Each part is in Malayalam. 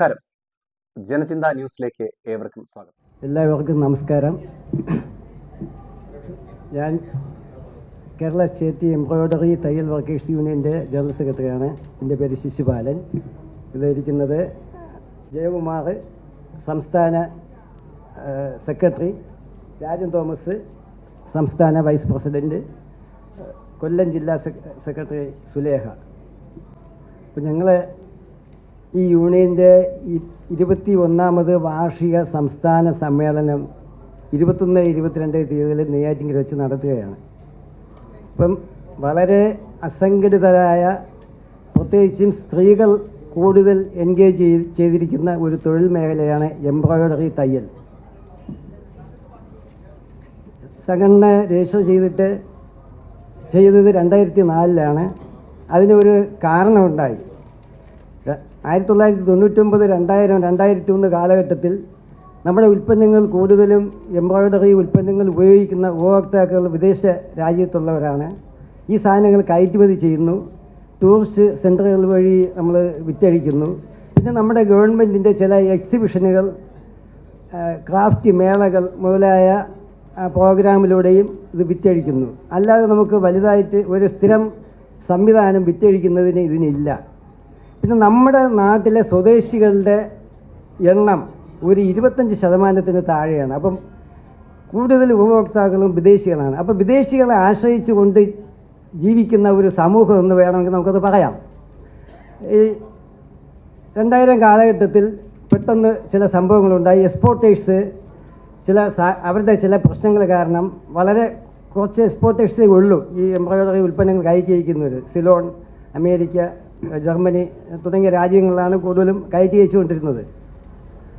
നമസ്കാരം. ജനചിന്ത ന്യൂസിലേക്ക് ഏവർക്കും സ്വാഗതം. എല്ലാവർക്കും നമസ്കാരം. ഞാൻ കേരള സ്റ്റേറ്റ് എംബ്രോയ്ഡറി തയ്യൽ വർക്കേഴ്സ് യൂണിയന്റെ ജനറൽ സെക്രട്ടറിയാണ്. എന്റെ പേര് ശിശുപാലൻ. ഇതായിരിക്കുന്നത് ജയകുമാർ സംസ്ഥാന സെക്രട്ടറി രാജൻ തോമസ് സംസ്ഥാന വൈസ് പ്രസിഡന്റ് കൊല്ലം ജില്ലാ സെക്രട്ടറി സുലേഹ. അപ്പം ഞങ്ങൾ ഈ യൂണിയന്റെ ഇരുപത്തി ഒന്നാമത് വാർഷിക സംസ്ഥാന സമ്മേളനം ഇരുപത്തൊന്ന് ഇരുപത്തിരണ്ട് തീയതികളിൽ നെയ്യാറ്റിങ്കിൽ വെച്ച് നടത്തുകയാണ്. ഇപ്പം വളരെ അസംഘടിതരായ പ്രത്യേകിച്ചും സ്ത്രീകൾ കൂടുതൽ എൻഗേജ് ചെയ്തിരിക്കുന്ന ഒരു തൊഴിൽ മേഖലയാണ് എംബ്രോയ്ഡറി തയ്യൽ. സംഘടന രജിസ്റ്റർ ചെയ്തിട്ട് ചെയ്തത് രണ്ടായിരത്തി നാലിലാണ് അതിനൊരു കാരണമുണ്ടായി. ആയിരത്തി തൊള്ളായിരത്തി തൊണ്ണൂറ്റൊമ്പത് രണ്ടായിരം രണ്ടായിരത്തി ഒന്ന് കാലഘട്ടത്തിൽ നമ്മുടെ ഉൽപ്പന്നങ്ങൾ കൂടുതലും എംബ്രോയ്ഡറി ഉൽപ്പന്നങ്ങൾ ഉപയോഗിക്കുന്ന ഉപഭോക്താക്കൾ വിദേശ രാജ്യത്തുള്ളവരാണ്. ഈ സാധനങ്ങൾ കയറ്റുമതി ചെയ്യുന്നു. ടൂറിസ്റ്റ് സെന്ററുകൾ വഴി നമ്മൾ വിറ്റഴിക്കുന്നു. പിന്നെ നമ്മുടെ ഗവൺമെന്റിന്റെ ചില എക്സിബിഷനുകൾ ക്രാഫ്റ്റ് മേളകൾ മുതലായ പ്രോഗ്രാമിലൂടെയും ഇത് വിറ്റഴിക്കുന്നു. അല്ലാതെ നമുക്ക് വലുതായിട്ട് ഒരു സ്ഥിരം സംവിധാനം വിറ്റഴിക്കുന്നതിന് ഇതിനില്ല. പിന്നെ നമ്മുടെ നാട്ടിലെ സ്വദേശികളുടെ എണ്ണം ഒരു ഇരുപത്തഞ്ച് ശതമാനത്തിന് താഴെയാണ്. അപ്പം കൂടുതൽ ഉപഭോക്താക്കളും വിദേശികളാണ്. അപ്പം വിദേശികളെ ആശ്രയിച്ചുകൊണ്ട് ജീവിക്കുന്ന ഒരു സമൂഹം എന്ന് വേണമെങ്കിൽ നമുക്കത് പറയാം. ഈ രണ്ടായിരം കാലഘട്ടത്തിൽ പെട്ടെന്ന് ചില സംഭവങ്ങളുണ്ടായി. എക്സ്പോർട്ടേഴ്സ് ചില അവരുടെ ചില പ്രശ്നങ്ങൾ കാരണം വളരെ കുറച്ച് എക്സ്പോർട്ടേഴ്സേ ഉള്ളൂ. ഈ എംബ്രോയ്ഡറി ഉൽപ്പന്നങ്ങൾ കയറ്റി സിലോൺ അമേരിക്ക ജർമ്മനി തുടങ്ങിയ രാജ്യങ്ങളിലാണ് കൂടുതലും കയറ്റി അയച്ചുകൊണ്ടിരുന്നത്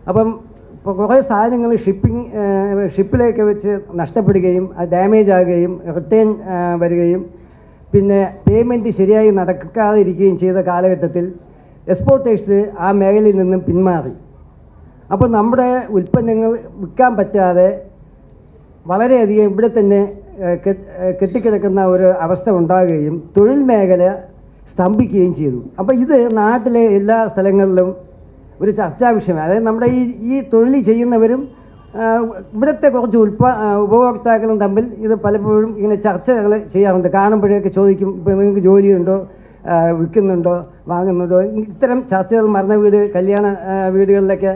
അപ്പം ഇപ്പോൾ കുറേ സാധനങ്ങൾ ഷിപ്പിംഗ് ഷിപ്പിലേക്ക് വെച്ച് നഷ്ടപ്പെടുകയും അത് ഡാമേജ് ആകുകയും റിട്ടേൺ വരികയും പിന്നെ പേയ്മെന്റ് ശരിയായി നടക്കാതിരിക്കുകയും ചെയ്ത കാലഘട്ടത്തിൽ എക്സ്പോർട്ടേഴ്സ് ആ മേഖലയിൽ നിന്നും പിന്മാറി. അപ്പോൾ നമ്മുടെ ഉൽപ്പന്നങ്ങൾ വിൽക്കാൻ പറ്റാതെ വളരെയധികം ഇവിടെ തന്നെ കെട്ടിക്കിടക്കുന്ന ഒരു അവസ്ഥ ഉണ്ടാകുകയും തൊഴിൽ മേഖല സ്തംഭിക്കുകയും ചെയ്തു. അപ്പോൾ ഇത് നാട്ടിലെ എല്ലാ സ്ഥലങ്ങളിലും ഒരു ചർച്ചാ വിഷയമാണ്. അതായത് നമ്മുടെ ഈ ഈ തൊഴിൽ ചെയ്യുന്നവരും ഇവിടുത്തെ കുറച്ച് ഉൽപ്പ ആ, ഉപഭോക്താക്കളും തമ്മിൽ ഇത് പലപ്പോഴും ഇങ്ങനെ ചർച്ചകൾ ചെയ്യാറുണ്ട്. കാണുമ്പോഴൊക്കെ ചോദിക്കും ഇപ്പോൾ നിങ്ങൾക്ക് ജോലിയുണ്ടോ? വിൽക്കുന്നുണ്ടോ? വാങ്ങുന്നുണ്ടോ? ഇത്തരം ചർച്ചകൾ മരണ വീട് കല്യാണ വീടുകളിലൊക്കെ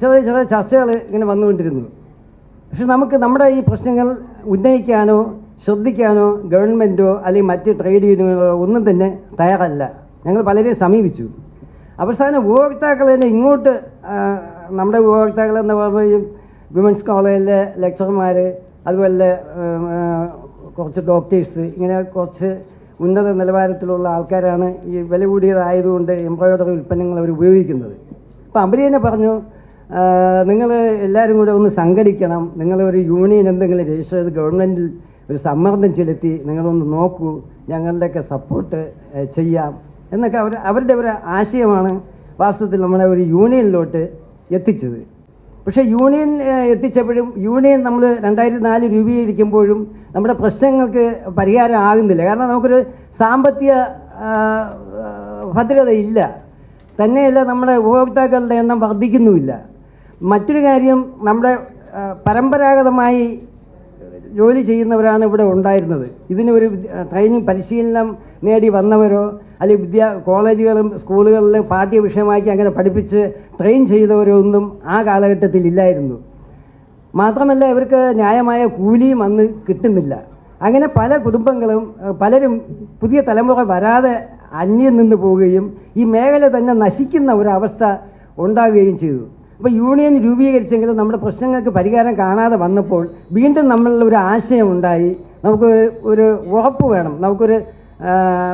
ചെറിയ ചെറിയ ചർച്ചകൾ ഇങ്ങനെ വന്നുകൊണ്ടിരുന്നു. പക്ഷെ നമുക്ക് നമ്മുടെ ഈ പ്രശ്നങ്ങൾ ഉന്നയിക്കാനോ ശ്രദ്ധിക്കാനോ ഗവൺമെന്റോ അല്ലെങ്കിൽ മറ്റ് ട്രേഡ് യൂണിയനുകളോ ഒന്നും തന്നെ തയ്യാറല്ല. ഞങ്ങൾ പലരെയും സമീപിച്ചു. അവസാനം ഉപഭോക്താക്കൾ തന്നെ ഇങ്ങോട്ട് നമ്മുടെ ഉപഭോക്താക്കൾ എന്ന് പറയുമ്പോൾ വിമൻസ് കോളേജിലെ ലെക്ചർമാർ അതുപോലെ കുറച്ച് ഡോക്ടേഴ്സ് ഇങ്ങനെ കുറച്ച് ഉന്നത നിലവാരത്തിലുള്ള ആൾക്കാരാണ് ഈ വില കൂടിയതായതുകൊണ്ട് എംബ്രോയിഡറി ഉൽപ്പന്നങ്ങൾ അവർ ഉപയോഗിക്കുന്നത്. അപ്പോൾ അവർ തന്നെ പറഞ്ഞു നിങ്ങൾ എല്ലാവരും കൂടെ ഒന്ന് സംഘടിക്കണം. നിങ്ങളൊരു യൂണിയൻ എന്തെങ്കിലും രജിസ്റ്റർ ചെയ്ത് ഗവൺമെന്റിൽ ഒരു സമ്മർദ്ദം ചെലുത്തി നിങ്ങളൊന്ന് നോക്കൂ ഞങ്ങളുടെയൊക്കെ സപ്പോർട്ട് ചെയ്യാം. എന്നൊക്കെ അവർ അവരുടെ ഒരു ആശയമാണ് വാസ്തവത്തിൽ നമ്മളെ ഒരു യൂണിയനിലോട്ട് എത്തിച്ചത്. പക്ഷേ യൂണിയൻ എത്തിച്ചപ്പോഴും യൂണിയൻ നമ്മൾ രണ്ടായിരത്തി നാല് രൂപീകരിക്കുമ്പോഴും നമ്മുടെ പ്രശ്നങ്ങൾക്ക് പരിഹാരം ആകുന്നില്ല. കാരണം നമുക്കൊരു സാമ്പത്തിക ഭദ്രതയില്ല തന്നെയല്ല നമ്മുടെ ഉപഭോക്താക്കളുടെ എണ്ണം വർദ്ധിക്കുന്നുമില്ല. മറ്റൊരു കാര്യം നമ്മുടെ പരമ്പരാഗതമായി ജോലി ചെയ്യുന്നവരാണ് ഇവിടെ ഉണ്ടായിരുന്നത്. ഇതിന് ഒരു ട്രെയിനിങ് പരിശീലനം നേടി വന്നവരോ അല്ലെങ്കിൽ വിദ്യാ കോളേജുകളും സ്കൂളുകളിലും പാഠ്യ വിഷയമാക്കി അങ്ങനെ പഠിപ്പിച്ച് ട്രെയിൻ ചെയ്തവരോ ഒന്നും ആ കാലഘട്ടത്തിൽ ഇല്ലായിരുന്നു. മാത്രമല്ല ഇവർക്ക് ന്യായമായ കൂലിയും അന്ന് കിട്ടുന്നില്ല. അങ്ങനെ പല കുടുംബങ്ങളും പലരും പുതിയ തലമുറ വരാതെ അന്യം നിന്ന് പോവുകയും ഈ മേഖല തന്നെ നശിക്കുന്ന ഒരവസ്ഥ ഉണ്ടാകുകയും ചെയ്തു. അപ്പോൾ യൂണിയൻ രൂപീകരിച്ചെങ്കിൽ നമ്മുടെ പ്രശ്നങ്ങൾക്ക് പരിഹാരം കാണാതെ വന്നപ്പോൾ വീണ്ടും നമ്മളിൽ ഒരു ആശയം ഉണ്ടായി. നമുക്ക് ഒരു- ഉറപ്പ് വേണം. നമുക്കൊരു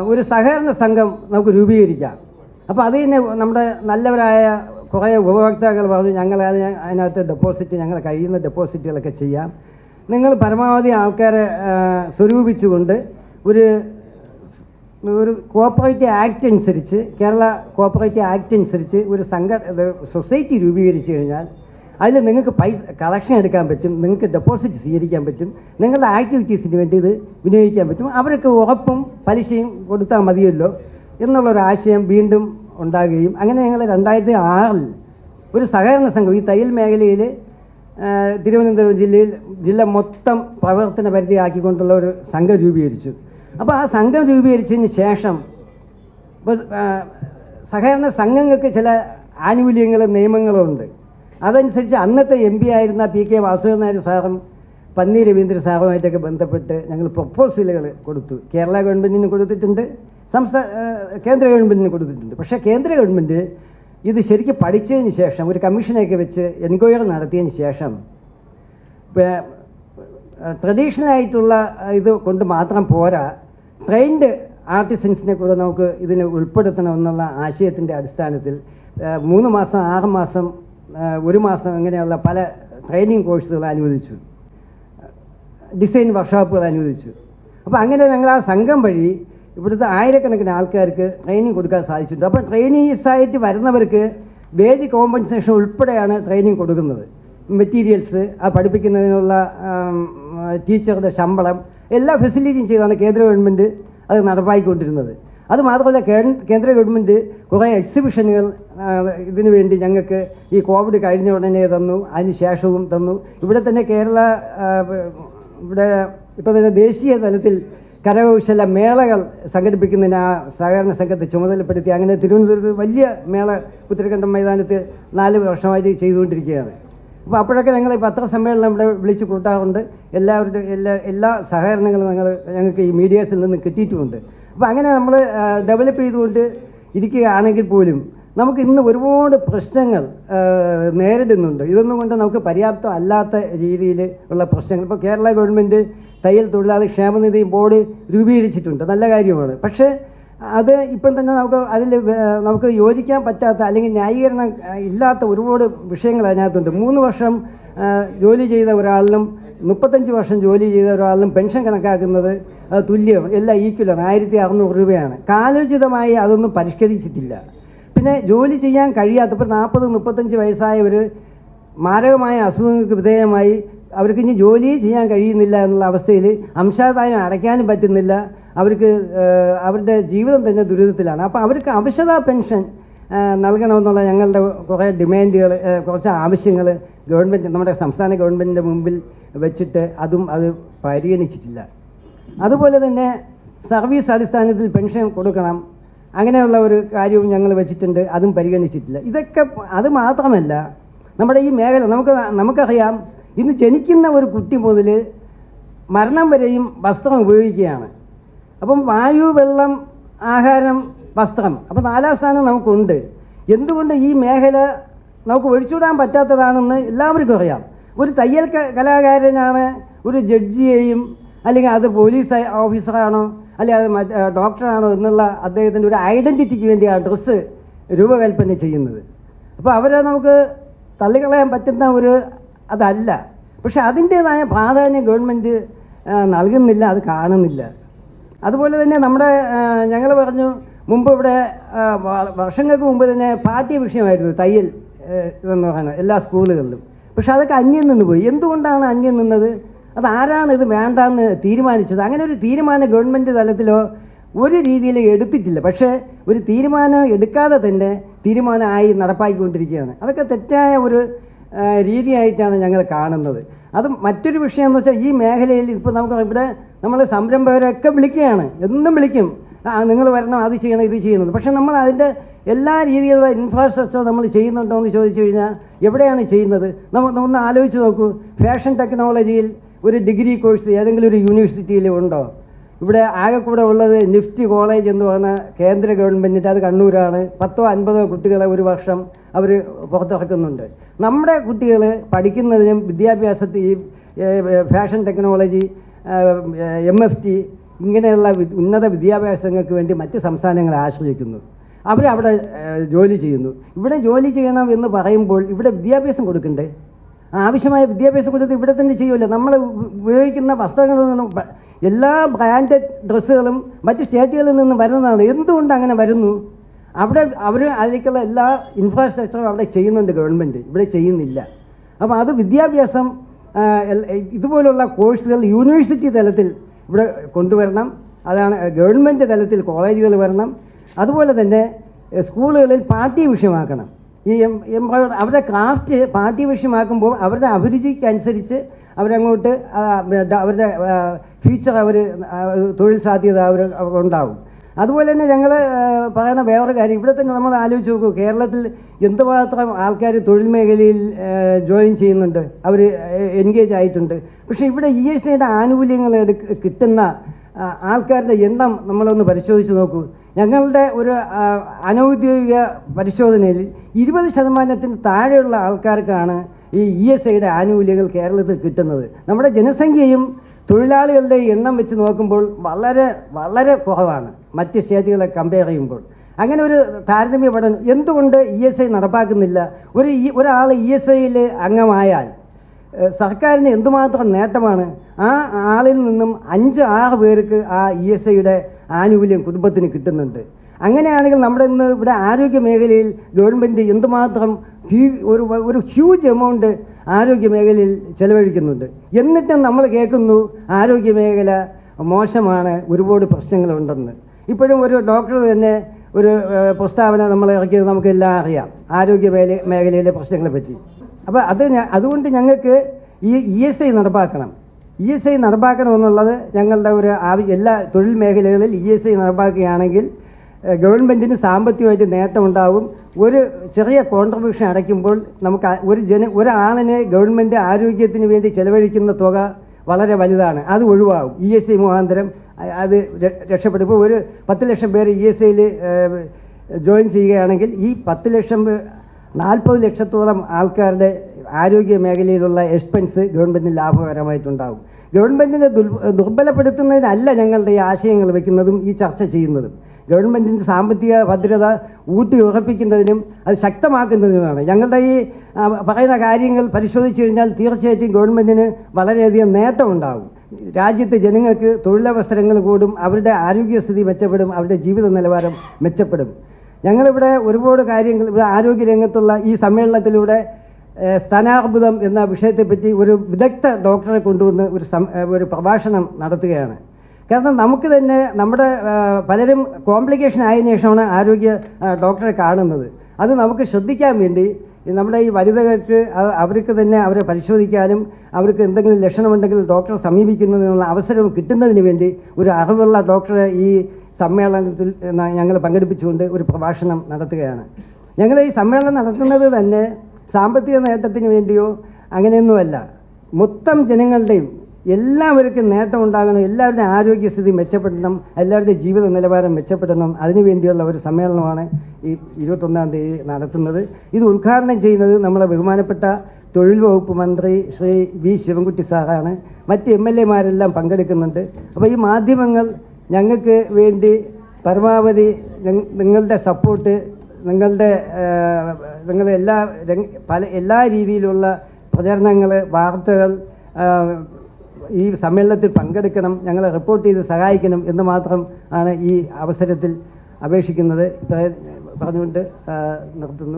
ഒരു സഹകരണ സംഘം നമുക്ക് രൂപീകരിക്കാം. അപ്പോൾ അത് തന്നെ നമ്മുടെ നല്ലവരായ കുറേ ഉപഭോക്താക്കൾ പറഞ്ഞു ഞങ്ങൾ അത് അതിനകത്ത് ഡെപ്പോസിറ്റ് ഞങ്ങൾ കഴിയുന്ന ഡെപ്പോസിറ്റുകളൊക്കെ ചെയ്യാം. നിങ്ങൾ പരമാവധി ആൾക്കാരെ സ്വരൂപിച്ചുകൊണ്ട് ഒരു ഒരു കോപ്പറേറ്റീവ് ആക്ട് അനുസരിച്ച് കേരള കോപ്പറേറ്റീവ് ആക്ട് അനുസരിച്ച് ഒരു സംഘ സൊസൈറ്റി രൂപീകരിച്ചു കഴിഞ്ഞാൽ അതിൽ നിങ്ങൾക്ക് പൈസ കളക്ഷൻ എടുക്കാൻ പറ്റും നിങ്ങൾക്ക് ഡെപ്പോസിറ്റ് സ്വീകരിക്കാൻ പറ്റും നിങ്ങളുടെ ആക്ടിവിറ്റീസിന് വേണ്ടി ഇത് വിനിയോഗിക്കാൻ പറ്റും. അവർക്ക് ഉറപ്പും പലിശയും കൊടുത്താൽ മതിയല്ലോ എന്നുള്ളൊരു ആശയം വീണ്ടും ഉണ്ടാകുകയും അങ്ങനെ ഞങ്ങൾ രണ്ടായിരത്തി ആറിൽ ഒരു സഹകരണ സംഘം ഈ തയ്യൽ മേഖലയിൽ തിരുവനന്തപുരം ജില്ലയിൽ ജില്ല മൊത്തം പ്രവർത്തന പരിധിയാക്കിക്കൊണ്ടുള്ള ഒരു സംഘം രൂപീകരിച്ചു. അപ്പോൾ ആ സംഘം രൂപീകരിച്ചതിന് ശേഷം ഇപ്പോൾ സഹകരണ സംഘങ്ങൾക്ക് ചില ആനുകൂല്യങ്ങളും നിയമങ്ങളും ഉണ്ട് അതനുസരിച്ച് അന്നത്തെ എം പി ആയിരുന്ന പി കെ വാസുദേവൻ നായർ സാറും പന്നി രവീന്ദ്ര സാറുമായിട്ടൊക്കെ ബന്ധപ്പെട്ട് ഞങ്ങൾ പ്രപ്പോസലുകൾ കൊടുത്തു. കേരള ഗവൺമെന്റിന് കൊടുത്തിട്ടുണ്ട് സംസ്ഥാന കേന്ദ്ര ഗവൺമെന്റിന് കൊടുത്തിട്ടുണ്ട്. പക്ഷേ കേന്ദ്ര ഗവൺമെന്റ് ഇത് ശരിക്കും പഠിച്ചതിന് ശേഷം ഒരു കമ്മീഷനെയൊക്കെ വെച്ച് എൻക്വയറി നടത്തിയതിന് ശേഷം ട്രഡീഷണൽ ആയിട്ടുള്ള ഇത് കൊണ്ട് മാത്രം പോരാ. ട്രെയിൻഡ് ആർട്ടിസൻസിനെ കൂടെ നമുക്ക് ഇതിനെ ഉൾപ്പെടുത്തണമെന്നുള്ള ആശയത്തിന്റെ അടിസ്ഥാനത്തിൽ മൂന്ന് മാസം ആറ് മാസം ഒരു മാസം ഇങ്ങനെയുള്ള പല ട്രെയിനിങ് കോഴ്സുകൾ അനുവദിച്ചു. ഡിസൈൻ വർക്ക്ഷോപ്പുകൾ അനുവദിച്ചു. അപ്പോൾ അങ്ങനെ ഞങ്ങൾ ആ സംഘം വഴി ഇവിടുത്തെ ആയിരക്കണക്കിന് ആൾക്കാർക്ക് ട്രെയിനിങ് കൊടുക്കാൻ സാധിച്ചിട്ടുണ്ട്. അപ്പോൾ ട്രെയിനീസായിട്ട് വരുന്നവർക്ക് വേജ് കോമ്പൻസേഷൻ ഉൾപ്പെടെയാണ് ട്രെയിനിങ് കൊടുക്കുന്നത്. മെറ്റീരിയൽസ് ആ പഠിപ്പിക്കുന്നതിനുള്ള ടീച്ചറുടെ ശമ്പളം എല്ലാ ഫെസിലിറ്റിയും ചെയ്താണ് കേന്ദ്ര ഗവൺമെന്റ് അത് നടപ്പാക്കിക്കൊണ്ടിരുന്നത് അത് മാത്രമല്ല കേന്ദ്ര ഗവൺമെന്റ് കുറേ എക്സിബിഷനുകൾ ഇതിനു വേണ്ടി ഞങ്ങൾക്ക് ഈ കോവിഡ് കഴിഞ്ഞ ഉടനെ തന്നു അതിന് ശേഷവും തന്നു. ഇവിടെ തന്നെ കേരള ഇവിടെ ഇപ്പോൾ തന്നെ ദേശീയ തലത്തിൽ കരകൗശല മേളകൾ സംഘടിപ്പിക്കുന്നതിന് ആ സഹകരണ സംഘത്തെ ചുമതലപ്പെടുത്തി. അങ്ങനെ തിരുവനന്തപുരത്ത് വലിയ മേള ഉത്തരഖണ്ഡം മൈതാനത്ത് നാല് വർഷമായിട്ട് ചെയ്തുകൊണ്ടിരിക്കുകയാണ്. അപ്പോൾ അപ്പോഴൊക്കെ ഞങ്ങൾ ഈ പത്രസമ്മേളനം ഇവിടെ വിളിച്ച് കൂട്ടാറുണ്ട്. എല്ലാവരുടെ എല്ലാ എല്ലാ സഹകരണങ്ങളും ഞങ്ങൾ ഞങ്ങൾക്ക് ഈ മീഡിയാസിൽ നിന്ന് കിട്ടിയിട്ടുമുണ്ട്. അപ്പോൾ അങ്ങനെ നമ്മൾ ഡെവലപ്പ് ചെയ്തുകൊണ്ട് ഇരിക്കുകയാണെങ്കിൽ പോലും നമുക്ക് ഇന്ന് ഒരുപാട് പ്രശ്നങ്ങൾ നേരിടുന്നുണ്ട്. ഇതൊന്നും കൊണ്ട് നമുക്ക് പര്യാപ്തം അല്ലാത്ത രീതിയിൽ ഉള്ള പ്രശ്നങ്ങൾ. ഇപ്പോൾ കേരള ഗവൺമെന്റ് തയ്യൽ തൊഴിലാളി ക്ഷേമനിധി ബോർഡ് രൂപീകരിച്ചിട്ടുണ്ട്. നല്ല കാര്യമാണ്. പക്ഷേ അത് ഇപ്പം തന്നെ നമുക്ക് അതിൽ നമുക്ക് യോജിക്കാൻ പറ്റാത്ത അല്ലെങ്കിൽ ന്യായീകരണം ഇല്ലാത്ത ഒരുപാട് വിഷയങ്ങൾ അതിനകത്തുണ്ട്. മൂന്ന് വർഷം ജോലി ചെയ്ത ഒരാളിനും മുപ്പത്തഞ്ച് വർഷം ജോലി ചെയ്ത ഒരാളിനും പെൻഷൻ കണക്കാക്കുന്നത് അത് തുല്യം എല്ലാം ഈക്വലാണ് ആയിരത്തി അറുന്നൂറ് രൂപയാണ്. കാലോചിതമായി അതൊന്നും പരിഷ്കരിച്ചിട്ടില്ല. പിന്നെ ജോലി ചെയ്യാൻ കഴിയാത്ത ഇപ്പോൾ നാൽപ്പത് മുപ്പത്തഞ്ച് വയസ്സായവർ മാരകമായ അസുഖങ്ങൾക്ക് വിധേയമായി അവർക്ക് ഇനി ജോലി ചെയ്യാൻ കഴിയുന്നില്ല എന്നുള്ള അവസ്ഥയിൽ അംശാദായം അടയ്ക്കാനും പറ്റുന്നില്ല. അവർക്ക് അവരുടെ ജീവിതം തന്നെ ദുരിതത്തിലാണ്. അപ്പോൾ അവർക്ക് അവശത പെൻഷൻ നൽകണമെന്നുള്ള ഞങ്ങളുടെ കുറേ ഡിമാൻഡുകൾ കുറച്ച് ആവശ്യങ്ങൾ ഗവൺമെന്റ് നമ്മുടെ സംസ്ഥാന ഗവൺമെന്റിന്റെ മുമ്പിൽ വെച്ചിട്ട് അതും അത് പരിഗണിച്ചിട്ടില്ല. അതുപോലെ തന്നെ സർവീസ് അടിസ്ഥാനത്തിൽ പെൻഷൻ കൊടുക്കണം. അങ്ങനെയുള്ള ഒരു കാര്യവും ഞങ്ങൾ വെച്ചിട്ടുണ്ട്. അതും പരിഗണിച്ചിട്ടില്ല. ഇതൊക്കെ അത് മാത്രമല്ല നമ്മുടെ ഈ മേഖല നമുക്ക് നമുക്കറിയാം ഇന്ന് ജനിക്കുന്ന ഒരു കുട്ടി മുതൽ മരണം വരെയും വസ്ത്രം ഉപയോഗിക്കുകയാണ്. അപ്പം വായു വെള്ളം ആഹാരം വസ്ത്രം. അപ്പം നാലാം സ്ഥാനം നമുക്കുണ്ട്. എന്തുകൊണ്ട് ഈ മേഖല നമുക്ക് ഒഴിച്ചുവിടാൻ പറ്റാത്തതാണെന്ന് എല്ലാവർക്കും അറിയാം. ഒരു തയ്യൽ കലാകാരനാണ് ഒരു ജഡ്ജിയെയും അല്ലെങ്കിൽ അത് പോലീസ് ഓഫീസറാണോ അല്ലെങ്കിൽ അത് മറ്റ് ഡോക്ടറാണോ എന്നുള്ള അദ്ദേഹത്തിന്റെ ഒരു ഐഡന്റിറ്റിക്ക് വേണ്ടിയാണ് ഡ്രസ്സ് രൂപകൽപ്പന ചെയ്യുന്നത്. അപ്പോൾ അവരെ നമുക്ക് തള്ളിക്കളയാൻ പറ്റുന്ന ഒരു അതല്ല. പക്ഷെ അതിന്റേതായ പ്രാധാന്യം ഗവൺമെന്റ് നൽകുന്നില്ല അത് കാണുന്നില്ല. അതുപോലെ തന്നെ നമ്മുടെ ഞങ്ങൾ പറഞ്ഞു മുമ്പ് ഇവിടെ വർഷങ്ങൾക്ക് മുമ്പ് തന്നെ പാഠ്യ വിഷയമായിരുന്നു തയ്യൽ എന്ന് പറയുന്നത് എല്ലാ സ്കൂളുകളിലും. പക്ഷെ അതൊക്കെ അന്യം നിന്ന് പോയി. എന്തുകൊണ്ടാണ് അന്യം നിന്നത്? അത് ആരാണ് ഇത് വേണ്ടെന്ന് തീരുമാനിച്ചത്? അങ്ങനെ ഒരു തീരുമാനം ഗവൺമെന്റ് തലത്തിലോ ഒരു രീതിയിൽ എടുത്തിട്ടില്ല. പക്ഷേ ഒരു തീരുമാനം എടുക്കാതെ തന്നെ തീരുമാനമായി നടപ്പാക്കിക്കൊണ്ടിരിക്കുകയാണ്. അതൊക്കെ തെറ്റായ ഒരു രീതിയായിട്ടാണ് ഞങ്ങൾ കാണുന്നത്. അത് മറ്റൊരു വിഷയം എന്ന് വെച്ചാൽ ഈ മേഖലയിൽ ഇപ്പോൾ നമുക്ക് ഇവിടെ നമ്മൾ സംരംഭകരൊക്കെ വിളിക്കുകയാണ്. എന്നും വിളിക്കും. നിങ്ങൾ വരണം അത് ചെയ്യണം ഇത് ചെയ്യണം പക്ഷേ നമ്മൾ അതിന്റെ എല്ലാ രീതിയിലുള്ള ഇൻഫ്രാസ്ട്രക്ചർ നമ്മൾ ചെയ്യുന്നുണ്ടോ എന്ന് ചോദിച്ചു കഴിഞ്ഞാൽ എവിടെയാണ് ചെയ്യുന്നത്? നമ്മൾ ഒന്ന് ആലോചിച്ച് നോക്കൂ. ഫാഷൻ ടെക്നോളജിയിൽ ഒരു ഡിഗ്രി കോഴ്സ് ഏതെങ്കിലും ഒരു യൂണിവേഴ്സിറ്റിയിൽ ഉണ്ടോ? ഇവിടെ ആകെ കൂടെ ഉള്ളത് നിഫ്റ്റി കോളേജ് എന്ന് പറഞ്ഞ കേന്ദ്ര ഗവൺമെന്റിന്റെ അത് കണ്ണൂരാണ്. പത്തോ അൻപതോ കുട്ടികളെ ഒരു വർഷം അവർ പുറത്തിറക്കുന്നുണ്ട്. നമ്മുടെ കുട്ടികൾ പഠിക്കുന്നതിനും വിദ്യാഭ്യാസത്തിൽ ഈ fashion technology M F T ഇങ്ങനെയുള്ള ഉന്നത വിദ്യാഭ്യാസങ്ങൾക്ക് വേണ്ടി മറ്റ് സംസ്ഥാനങ്ങളെ ആശ്രയിക്കുന്നു. അവരവിടെ ജോലി ചെയ്യുന്നു. ഇവിടെ ജോലി ചെയ്യണം എന്ന് പറയുമ്പോൾ ഇവിടെ വിദ്യാഭ്യാസം കൊടുക്കണ്ടേ? ആവശ്യമായ വിദ്യാഭ്യാസം കൊടുത്ത് ഇവിടെ തന്നെ ചെയ്യുമല്ലോ. നമ്മൾ ഉപയോഗിക്കുന്ന ബ- എല്ലാ ബ്രാൻഡഡ് ഡ്രസ്സുകളും മറ്റ് സ്റ്റേറ്റുകളിൽ നിന്നും വരുന്നതാണ്. എന്തുകൊണ്ട് അങ്ങനെ വരുന്നു? അവിടെ അവർ അതിലേക്കുള്ള എല്ലാ ഇൻഫ്രാസ്ട്രക്ചറും അവിടെ ചെയ്യുന്നുണ്ട് ഗവൺമെന്റ് ഇവിടെ ചെയ്യുന്നില്ല. അപ്പോൾ അത് വിദ്യാഭ്യാസം ഇതുപോലുള്ള കോഴ്സുകൾ യൂണിവേഴ്സിറ്റി തലത്തിൽ ഇവിടെ കൊണ്ടുവരണം. അതാണ് ഗവൺമെന്റ് തലത്തിൽ കോളേജുകൾ വരണം. അതുപോലെ തന്നെ സ്കൂളുകളിൽ പാഠ്യ വിഷയമാക്കണം ഈ എം എംബ്രോയിഡറി അവരുടെ ക്രാഫ്റ്റ് പാഠ്യ വിഷയമാക്കുമ്പോൾ അവരുടെ അഭിരുചിക്കനുസരിച്ച് അവരങ്ങോട്ട് അവരുടെ ഫ്യൂച്ചർ അവർ തൊഴിൽ സാധ്യത അവർ ഉണ്ടാവും. അതുപോലെ തന്നെ ഞങ്ങൾ പറയുന്ന വേറൊരു കാര്യം ഇവിടെ തന്നെ നമ്മൾ ആലോചിച്ച് നോക്കൂ കേരളത്തിൽ എന്തുമാത്രം ആൾക്കാർ തൊഴിൽ മേഖലയിൽ ജോയിൻ ചെയ്യുന്നുണ്ട് അവർ എൻഗേജ് ആയിട്ടുണ്ട്. പക്ഷേ ഇവിടെ ഇ എസ് ഐയുടെ ആനുകൂല്യങ്ങൾ കിട്ടുന്ന ആൾക്കാരുടെ എണ്ണം നമ്മളൊന്ന് പരിശോധിച്ച് നോക്കൂ. ഞങ്ങളുടെ ഒരു അനൗദ്യോഗിക പരിശോധനയിൽ ഇരുപത് ശതമാനത്തിന് താഴെയുള്ള ആൾക്കാർക്കാണ് ഈ ഇ എസ് ഐയുടെ ആനുകൂല്യങ്ങൾ കേരളത്തിൽ കിട്ടുന്നത്. നമ്മുടെ ജനസംഖ്യയും തൊഴിലാളികളുടെ എണ്ണം വെച്ച് നോക്കുമ്പോൾ വളരെ വളരെ കുറവാണ്. മറ്റ് സ്റ്റേറ്റുകളെ കമ്പയർ ചെയ്യുമ്പോൾ. അങ്ങനെ ഒരു താരതമ്യ പഠനം എന്തുകൊണ്ട് ഇ എസ് ഐ നടപ്പാക്കുന്നില്ല? ഒരു ഒരാൾ ഇ എസ് ഐയിൽ അംഗമായാൽ സർക്കാരിന് എന്തുമാത്രം നേട്ടമാണ്? ആ ആളിൽ നിന്നും അഞ്ച് ആറ് പേർക്ക് ആ ഇ എസ് ഐയുടെ ആനുകൂല്യം കുടുംബത്തിന് കിട്ടുന്നുണ്ട്. അങ്ങനെയാണെങ്കിൽ നമ്മുടെ ഇന്ന് ഇവിടെ ആരോഗ്യ മേഖലയിൽ ഗവൺമെന്റ് എന്തുമാത്രം ഒരു ഒരു ഹ്യൂജ് എമൗണ്ട് ആരോഗ്യ മേഖലയിൽ ചെലവഴിക്കുന്നുണ്ട്. എന്നിട്ടും നമ്മൾ കേൾക്കുന്നു ആരോഗ്യ മേഖല മോശമാണ് ഒരുപാട് പ്രശ്നങ്ങളുണ്ടെന്ന്. ഇപ്പോഴും ഒരു ഡോക്ടർ തന്നെ ഒരു പ്രസ്താവന നമ്മൾ ഇറക്കിയത് നമുക്കെല്ലാം അറിയാം ആരോഗ്യ മേഖല മേഖലയിലെ പ്രശ്നങ്ങളെ പറ്റി. അപ്പോൾ അത് അതുകൊണ്ട് ഞങ്ങൾക്ക് ഈ ഇ എസ് ഐ നടപ്പാക്കണം. ഇ എസ് ഐ നടപ്പാക്കണമെന്നുള്ളത് ഞങ്ങളുടെ ഒരു ആവശ്യം എല്ലാ തൊഴിൽ മേഖലകളിൽ ഇ എസ് ഐ നടപ്പാക്കുകയാണെങ്കിൽ ഗവൺമെന്റിന് സാമ്പത്തികമായിട്ട് നേട്ടമുണ്ടാവും. ഒരു ചെറിയ കോൺട്രിബ്യൂഷൻ അടയ്ക്കുമ്പോൾ നമുക്ക് ഒരു ജന ഒരാളിന് ഗവൺമെന്റ് ആരോഗ്യത്തിന് വേണ്ടി ചെലവഴിക്കുന്ന തുക വളരെ വലുതാണ്. അത് ഒഴിവാകും. ഇ എസ് ഐ മുഖാന്തരം അത് രക്ഷപ്പെടും. ഇപ്പോൾ ഒരു പത്ത് ലക്ഷം പേര് ഇ എസ് ഐയിൽ ജോയിൻ ചെയ്യുകയാണെങ്കിൽ ഈ പത്ത് ലക്ഷം നാൽപ്പത് ലക്ഷത്തോളം ആൾക്കാരുടെ ആരോഗ്യ മേഖലയിലുള്ള എക്സ്പെൻസ് ഗവൺമെന്റിന് ലാഭകരമായിട്ടുണ്ടാകും. ഗവൺമെന്റിനെ ദുർ ദുർബലപ്പെടുത്തുന്നതിനല്ല ഞങ്ങളുടെ ഈ ആശയങ്ങൾ വെക്കുന്നതും ഈ ചർച്ച ചെയ്യുന്നതും. ഗവൺമെന്റിന്റെ സാമ്പത്തിക ഭദ്രത ഊട്ടി ഉറപ്പിക്കുന്നതിനും അത് ശക്തമാക്കുന്നതിനുമാണ്. ഞങ്ങളുടെ ഈ പറയുന്ന കാര്യങ്ങൾ പരിശോധിച്ച് കഴിഞ്ഞാൽ തീർച്ചയായിട്ടും ഗവൺമെന്റിന് വളരെയധികം നേട്ടമുണ്ടാകും. രാജ്യത്തെ ജനങ്ങൾക്ക് തൊഴിലവസരങ്ങൾ കൂടും അവരുടെ ആരോഗ്യസ്ഥിതി മെച്ചപ്പെടും അവരുടെ ജീവിത നിലവാരം മെച്ചപ്പെടും. ഞങ്ങളിവിടെ ഒരുപാട് കാര്യങ്ങൾ ഇവിടെ ആരോഗ്യ രംഗത്തുള്ള ഈ സമ്മേളനത്തിലൂടെ സ്തനാർബുദം എന്ന വിഷയത്തെപ്പറ്റി ഒരു വിദഗ്ധ ഡോക്ടറെ കൊണ്ടുവന്ന് ഒരു ഒരു പ്രഭാഷണം നടത്തുകയാണ്. കാരണം നമുക്ക് തന്നെ നമ്മുടെ പലരും കോംപ്ലിക്കേഷൻ ആയതിനു ശേഷമാണ് ആരോഗ്യ ഡോക്ടറെ കാണുന്നത്. അത് നമുക്ക് ശ്രദ്ധിക്കാൻ വേണ്ടി നമ്മുടെ ഈ വനിതകൾക്ക് അവർക്ക് തന്നെ അവരെ പരിശോധിക്കാനും അവർക്ക് എന്തെങ്കിലും ലക്ഷണമുണ്ടെങ്കിൽ ഡോക്ടറെ സമീപിക്കുന്നതിനുള്ള അവസരം കിട്ടുന്നതിന് വേണ്ടി ഒരു അറിവുള്ള ഡോക്ടറെ ഈ സമ്മേളനത്തിൽ ഞങ്ങൾ പങ്കെടുപ്പിച്ചുകൊണ്ട് ഒരു പ്രഭാഷണം നടത്തുകയാണ്. ഞങ്ങൾ ഈ സമ്മേളനം നടത്തുന്നത് തന്നെ സാമ്പത്തിക നേട്ടത്തിന് വേണ്ടിയോ അങ്ങനെയൊന്നുമല്ല. മൊത്തം ജനങ്ങളുടെയും എല്ലാവർക്കും നേട്ടം ഉണ്ടാകണം എല്ലാവരുടെയും ആരോഗ്യസ്ഥിതി മെച്ചപ്പെടണം എല്ലാവരുടെയും ജീവിത നിലവാരം മെച്ചപ്പെടണം. അതിനുവേണ്ടിയുള്ള ഒരു സമ്മേളനമാണ് ഈ ഇരുപത്തൊന്നാം തീയതി നടത്തുന്നത്. ഇത് ഉദ്ഘാടനം ചെയ്യുന്നത് നമ്മളെ ബഹുമാനപ്പെട്ട തൊഴിൽ വകുപ്പ് മന്ത്രി ശ്രീ വി. ശിവൻകുട്ടി സാറാണ്. മറ്റ് എം എൽ എമാരെല്ലാം പങ്കെടുക്കുന്നുണ്ട്. അപ്പോൾ ഈ മാധ്യമങ്ങൾ ഞങ്ങൾക്ക് വേണ്ടി പരമാവധി നിങ്ങളുടെ സപ്പോർട്ട് നിങ്ങളുടെ നിങ്ങൾ എല്ലാ പല എല്ലാ രീതിയിലുള്ള പ്രചരണങ്ങൾ വാർത്തകൾ ഈ സമ്മേളനത്തിൽ പങ്കെടുക്കണം ഞങ്ങളെ റിപ്പോർട്ട് ചെയ്ത് സഹായിക്കണം എന്ന് മാത്രം ആണ് ഈ അവസരത്തിൽ അപേക്ഷിക്കുന്നത്. ഇത്രയും പറഞ്ഞുകൊണ്ട് നിർത്തുന്നു.